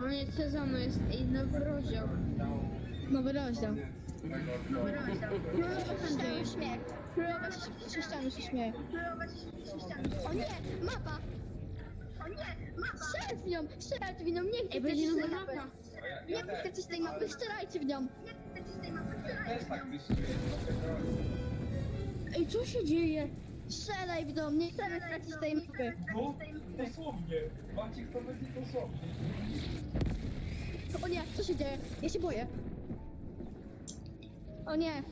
Koniec sezonu jest i nowy rozdział. Nowy rozdział. Nowy rozdział. Ściany śmiech. Królowa się- się ściany się śmieje. O nie, mapa! O nie, mapa! Strzelać w nią! Strzelać w nią! Nie chcę Ej, będzie z tej nowa mapy! mapa. Nie chcę z tej mapy! Strzelajcie w nią! Też tak myślę. Ej, co się dzieje? Strzelaj w nią! Nie chcemy stracić tej mapy! No, dosłownie. Maciek to będzie dosłownie. O nie, co się dzieje? Ja się boję. O nie.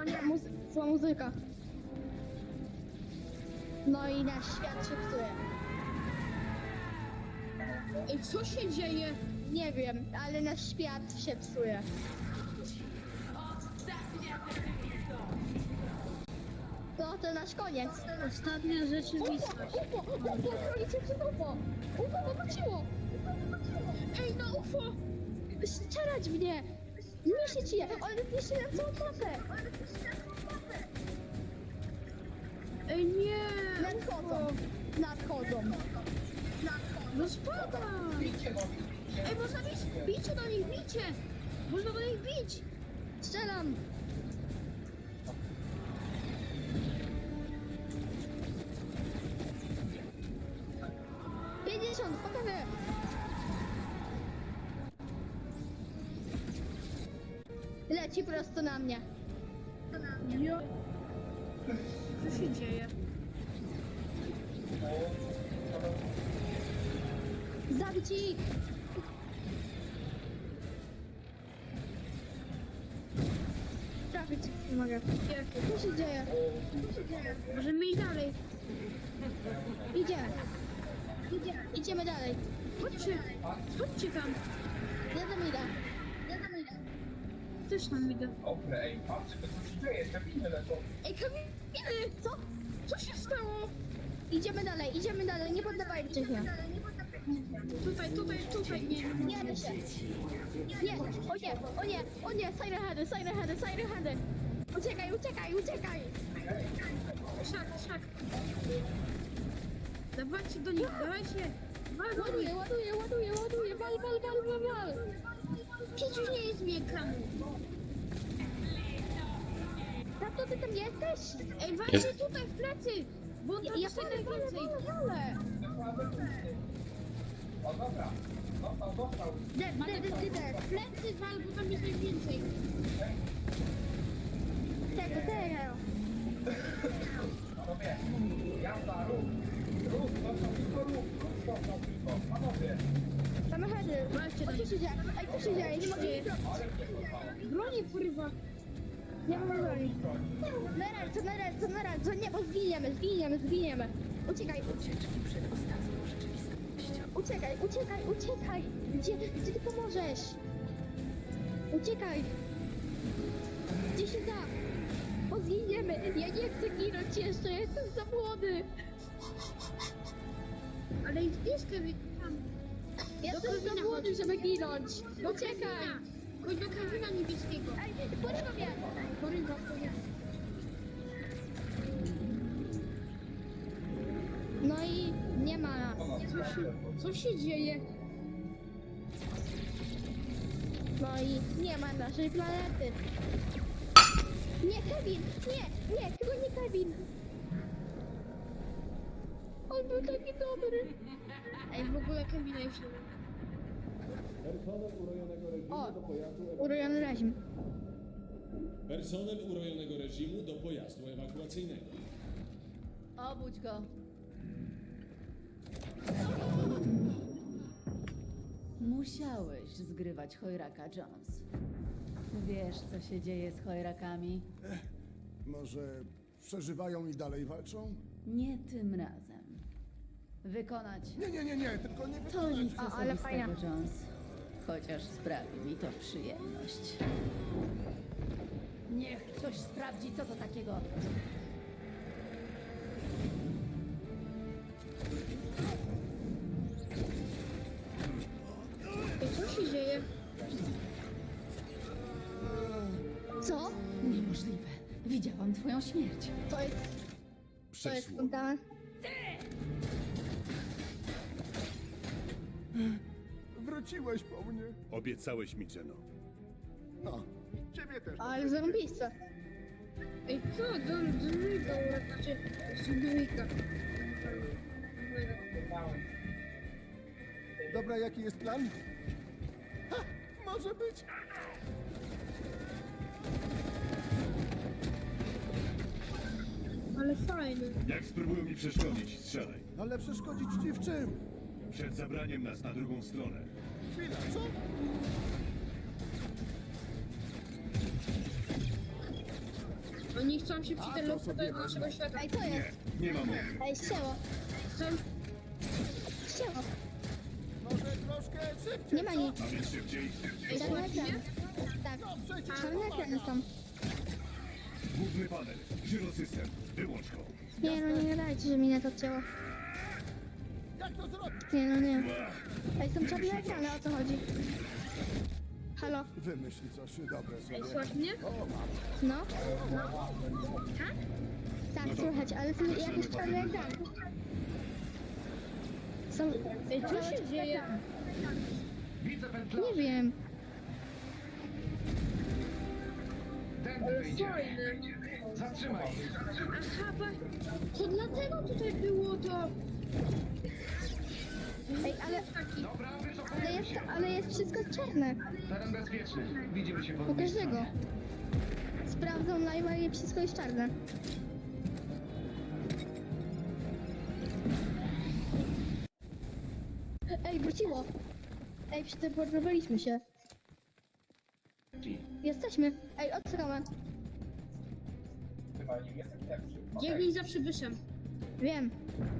O nie. Muzy zła muzyka. No i nasz świat się psuje. Ej, co się dzieje? Nie wiem, ale nasz świat się psuje. To to nasz koniec. Ostatnia rzeczywistość. UFO, UFO, UFO, chronicie przed UFO. UFO powróciło. Ej, no UFO! Strzelać w nie. Zniszczyć je. One zniszczy nam całą mapę. Ej, nie! Nadchodzą. Nadchodzą. No spada! Ej, można bić! Bijcie do nich, bijcie! Można do nich bić! Strzelam. Leci prosto na mnie. Jo. Co się dzieje? Zabić ich. Trafić. Nie mogę. Jakie? Co się dzieje? Możemy iść dalej. Idziemy. Idziemy. Idziemy dalej. Chodźcie! Chodźcie tam! Ja tam idę. Też tam idę. Dobra, ej, patrz, co się dzieje, te winy lecą. Ej, kaminy! Co? Co się stało? Idziemy dalej, idziemy dalej, nie poddawajcie się. Tutaj, tutaj, tutaj, nie. Nie da się. Nie, o nie, o nie, o nie, siren heady, siren heady, siren heady. Uciekaj, uciekaj, uciekaj. Szak, szak. Dawajcie do nich, dawajcie! Wal do Ładuję, ładuję, ładuję, ładuję, wal, wal, wal, wal, wal. Przecież nie jest mnie ekranu. Tato, ty tam jesteś? Ej, walcie tutaj w plecy! Bo Ja, tam ja jest walę, najwięcej. walę, walę. O dobra, dostał, dostał. De, de, de, de, de. W plecy wal, bo tam jest najwięcej. Tego, tego. Panowie, jazda, ruch. Heady. Walcie do co się dzieje? Ej, co się dzieje? Nie mogę. Bronię porywa. Nie mam broni. Na ręce, na ręce, na ręce. Nie, bo zginiemy, zginiemy, zginiemy. Uciekaj. Uciekaj, uciekaj, uciekaj. Gdzie, gdzie ty pomożesz? Uciekaj. Gdzie się da? Bo zginiemy. Ja nie chcę ginąć jeszcze, jestem za młody. Ale jest Kevin tam. Jestem za Kevina młody, żeby ginąć. Do Uciekaj. Kevina. Chodź do Kevina niebieskiego. Ej, porywa mnie. Porywa, porywa. No i nie ma. Co się, co się dzieje? No i nie ma naszej planety. Nie, Kevin! Nie, nie, chyba nie Kevin! On był taki dobry. Ej, w ogóle Kevina już nie ma. Personel urojonego reżimu O, do pojazdu urojony reżim. Personel urojonego reżimu do pojazdu ewakuacyjnego. Obudź go. Musiałeś zgrywać chojraka, Jones. Wiesz, co się dzieje z chojrakami? Może przeżywają i dalej walczą? Nie tym razem. Wykonać Nie, nie, nie, nie, tylko nie to nic A, ale osobistego, fajna. Jones. Chociaż sprawi mi to przyjemność. Niech ktoś sprawdzi, co to takiego. Ej, co się dzieje? Co? Niemożliwe. Widziałam twoją śmierć. To jest, to jest Przeszło. Wróciłeś po mnie. Obiecałeś mi, Jeno. No, ciebie też. Ale zarąbiste. Ej, co? John, John Wicka uratować. John Wicka. Dobra, jaki jest plan? Ha, może być. Ale fajny. Jak spróbują mi przeszkodzić, strzelaj. Ale przeszkodzić ci w czym? Przed zabraniem nas na drugą stronę. Chwila, co? Oni chcą się A, to przyteleportować sobie do naszego świata. Ej, co Nie, jest? nie ma mowy. Ej, ścięło. Chcą... Ścięło. Może troszkę szybciej. Nie ma nic. A więc szybciej. Ekran. nie? Tak. Przecież. Czarny ekran są. Główny panel, żyrosystem. Wyłącz go. Nie no, nie gadajcie, że mnie to odcięło. Jak to zrobić? Nie no, nie. Ej, są czarne ekrany, o co chodzi? Halo? Wymyśl coś dobre Ej, sobie. słodki, nie? No? Tak, słychać, ale są jakieś czarne ekrany. Są... Ej, co się dzieje? Widzę wędlarza. Nie wiem. Tędy wyjdzie. fajny. Zatrzymaj się. Aha, ba... To dlatego tutaj było to... Ej, ale. Dobra, ale, wycofujemy jest, się. ale jest wszystko czarne. Teren bezpieczny. Widzimy się po U drugiej każdego. Sprawdzą live'a i wszystko jest czarne. Ej, wróciło! Ej, przeteleportowaliśmy się. Jesteśmy. Ej. Biegnij za przybyszem. Wiem. Fajnie, Jestem że pierwszy, uciekasz czaisz? przed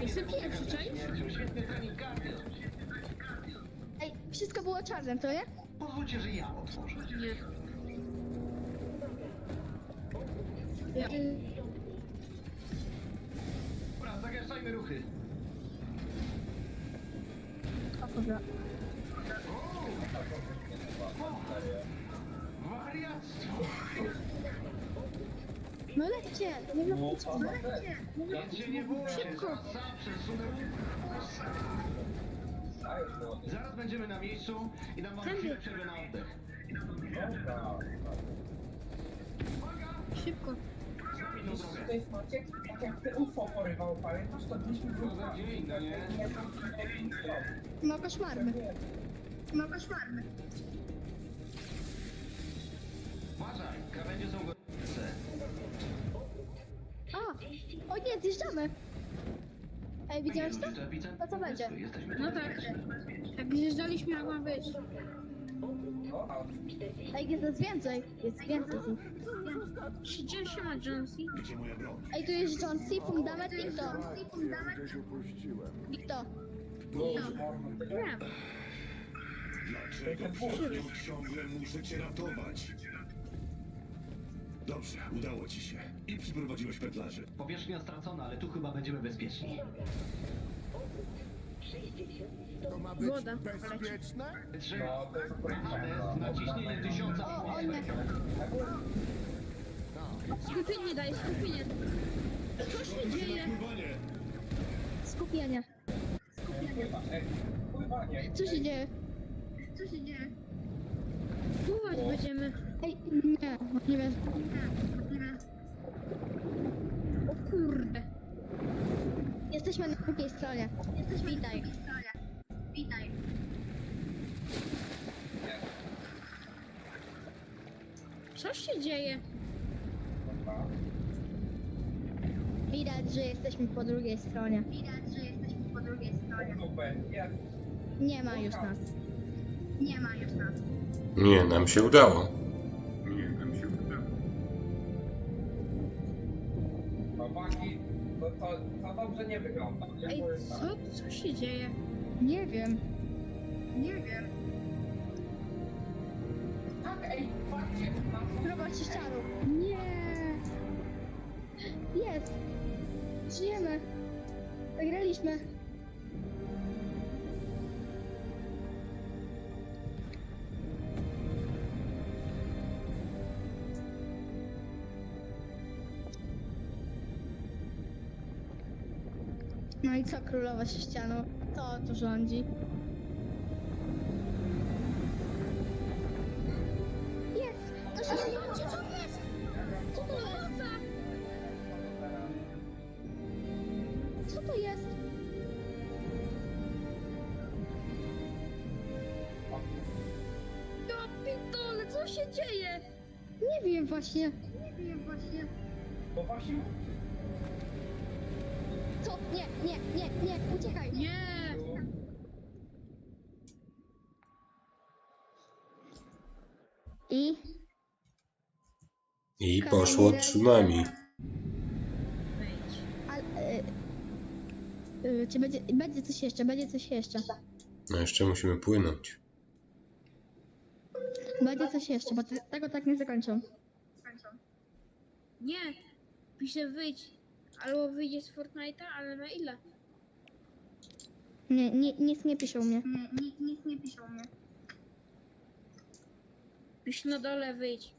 śmiercią. Świetny trening cardio. Ej, wszystko było czarne, to nie? Pozwólcie, że ja otworzę. Nie. Ja... Dobra, zagęszczajmy ruchy. O, dobra. Wariactwo. No lećcie! Nie wląkujcie. Nic się nie bójcie. Szybko. Sam przesunę. Zaraz będziemy na miejscu i dam wam Tędy. chwilę przerwy na oddech. Szybko. Minął drogę. To jest Maciek, tak jak ty UFO porywał, pamiętasz? To byliśmy Co za dzień, no nie? No koszmarny. No koszmarny. Uważaj, krawędzie są gorące. A! O nie, zjeżdżamy! Ej, widziałeś to? To co będzie? Jesteśmy No tak. Jak zjeżdżaliśmy, jak ma być. Ej, jest nas więcej. Jest więcej. z nich. Gdzie się ma Jonesy? Gdzie moja broń? Ej, tu jest John C. Fundament i kto? Gdzieś upuściłem. I kto? Nie. Dlaczego nią ciągle muszę cię ratować? Dobrze, udało ci się. I przyprowadziłeś pętlarzy. Powierzchnia stracona, ale tu chyba będziemy bezpieczni. To ma być Woda. bezpieczne? Trzy. Anest na ciśnienie tysiąca nie. Skupienie daj, skupienie. Co się dzieje? Pływanie! Skupienie. Co się dzieje? Co się dzieje? Pływać będziemy. Ej, nie, nie wiem. O kurde. Jesteśmy na drugiej stronie. Jesteśmy Witaj. Witaj. Co się dzieje? Widać, że jesteśmy po drugiej stronie. Widać, że jesteśmy po drugiej stronie. Super, jest. Nie ma już nas. Nie ma już nas. Nie, nam się udało. Chłopaki, to, to, dobrze nie wygląda. nie? Ej, Powiem tak. co, co się dzieje? Nie wiem. Nie wiem. Tak, ej, patrzcie, tam są Prowadź ścianą. Nie. Jest. Żyjemy. Wygraliśmy. No i co królowa się ścianą? To tu rządzi. Jest! To się rządzi, co jest? Co to jest? Co to jest? Ja pitole, co się dzieje? Nie wiem właśnie. Nie wiem właśnie. To właśnie nie, nie, nie, nie, uciekaj. Nie! I? I poszło tsunami. Wejdź. Ale, y, y, czy będzie, będzie coś jeszcze, będzie coś jeszcze. No jeszcze musimy płynąć. Będzie coś jeszcze, bo te, tego tak nie zakończą. Nie! Pisze wyjdź. Albo wyjdzie z Fortnite'a, ale na ile? Nie, nie, nic nie piszą mnie. Pisz na dole wyjdź.